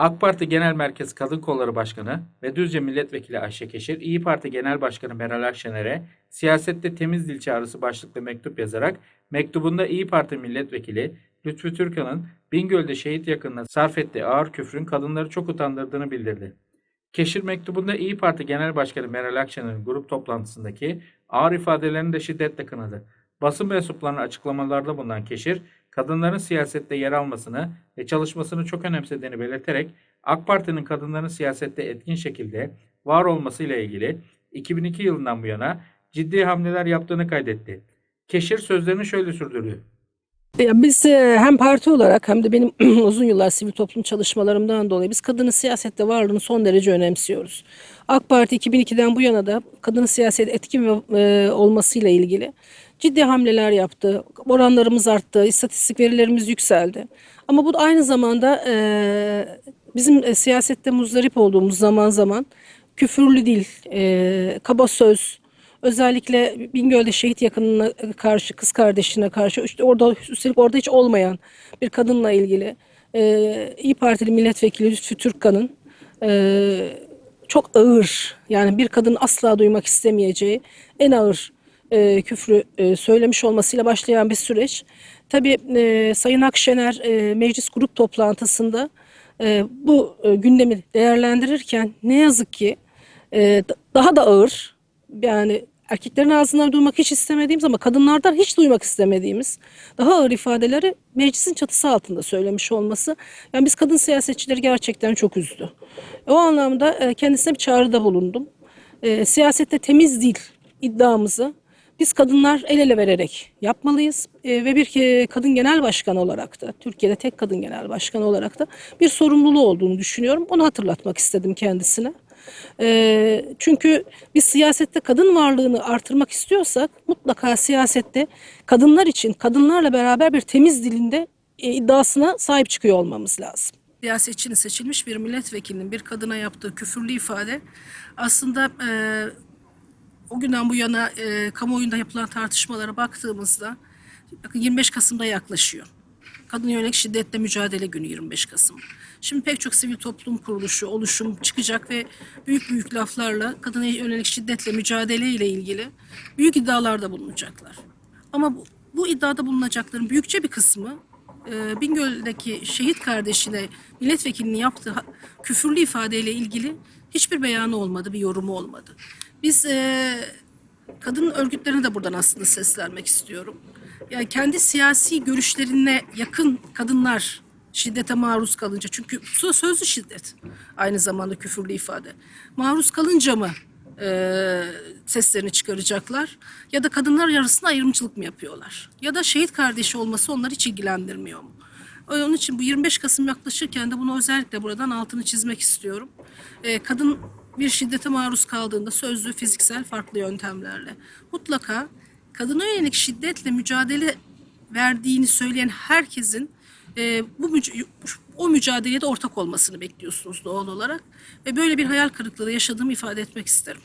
AK Parti Genel Merkez Kadın Kolları Başkanı ve Düzce Milletvekili Ayşe Keşir, İyi Parti Genel Başkanı Meral Akşener'e siyasette temiz dil çağrısı başlıklı mektup yazarak mektubunda İyi Parti Milletvekili Lütfü Türkan'ın Bingöl'de şehit yakınına sarf ettiği ağır küfrün kadınları çok utandırdığını bildirdi. Keşir mektubunda İyi Parti Genel Başkanı Meral Akşener'in grup toplantısındaki ağır ifadelerini de şiddetle kınadı. Basın mensuplarına açıklamalarda bulunan Keşir, kadınların siyasette yer almasını ve çalışmasını çok önemsediğini belirterek AK Parti'nin kadınların siyasette etkin şekilde var olmasıyla ilgili 2002 yılından bu yana ciddi hamleler yaptığını kaydetti. Keşir sözlerini şöyle sürdürdü. Ya biz e, hem parti olarak hem de benim uzun yıllar sivil toplum çalışmalarımdan dolayı biz kadının siyasette varlığını son derece önemsiyoruz. AK Parti 2002'den bu yana da kadının siyasete etkin e, olmasıyla ilgili ciddi hamleler yaptı. Oranlarımız arttı, istatistik verilerimiz yükseldi. Ama bu aynı zamanda e, bizim siyasette muzdarip olduğumuz zaman zaman küfürlü dil, kaba söz, Özellikle Bingöl'de şehit yakınına karşı, kız kardeşine karşı, işte orada üstelik orada hiç olmayan bir kadınla ilgili e, İyi Partili milletvekili Lütfü Türkkan'ın e, çok ağır, yani bir kadın asla duymak istemeyeceği en ağır e, küfrü e, söylemiş olmasıyla başlayan bir süreç. Tabii e, Sayın Akşener e, meclis grup toplantısında e, bu e, gündemi değerlendirirken ne yazık ki e, da- daha da ağır yani erkeklerin ağzından duymak hiç istemediğimiz ama kadınlardan hiç duymak istemediğimiz daha ağır ifadeleri meclisin çatısı altında söylemiş olması yani biz kadın siyasetçileri gerçekten çok üzdü. O anlamda e, kendisine bir çağrıda bulundum. E, siyasette temiz değil iddiamızı biz kadınlar el ele vererek yapmalıyız E, ve bir ke- kadın genel başkan olarak da Türkiye'de tek kadın genel başkan olarak da bir sorumluluğu olduğunu düşünüyorum. Onu hatırlatmak istedim kendisine. E, çünkü biz siyasette kadın varlığını artırmak istiyorsak mutlaka siyasette kadınlar için kadınlarla beraber bir temiz dilinde e, iddiasına sahip çıkıyor olmamız lazım. Siyasetçinin seçilmiş bir milletvekilinin bir kadına yaptığı küfürlü ifade aslında e, o günden bu yana e, kamuoyunda yapılan tartışmalara baktığımızda bakın 25 Kasım'da yaklaşıyor. Kadın yönelik şiddetle mücadele günü 25 Kasım. Şimdi pek çok sivil toplum kuruluşu, oluşum çıkacak ve büyük büyük laflarla kadına yönelik şiddetle mücadele ile ilgili büyük iddialarda bulunacaklar. Ama bu, bu iddiada bulunacakların büyükçe bir kısmı e, Bingöl'deki şehit kardeşine milletvekilinin yaptığı küfürlü ifadeyle ilgili hiçbir beyanı olmadı, bir yorumu olmadı. Biz e, kadın örgütlerine de buradan aslında seslenmek istiyorum. Yani kendi siyasi görüşlerine yakın kadınlar şiddete maruz kalınca çünkü sö- sözlü şiddet aynı zamanda küfürlü ifade. Maruz kalınca mı e, seslerini çıkaracaklar ya da kadınlar arasında ayrımcılık mı yapıyorlar? Ya da şehit kardeşi olması onları hiç ilgilendirmiyor mu? Onun için bu 25 Kasım yaklaşırken de bunu özellikle buradan altını çizmek istiyorum. Ee, kadın bir şiddete maruz kaldığında sözlü, fiziksel farklı yöntemlerle mutlaka kadına yönelik şiddetle mücadele verdiğini söyleyen herkesin e, bu o mücadelede ortak olmasını bekliyorsunuz doğal olarak ve böyle bir hayal kırıklığı yaşadığımı ifade etmek isterim.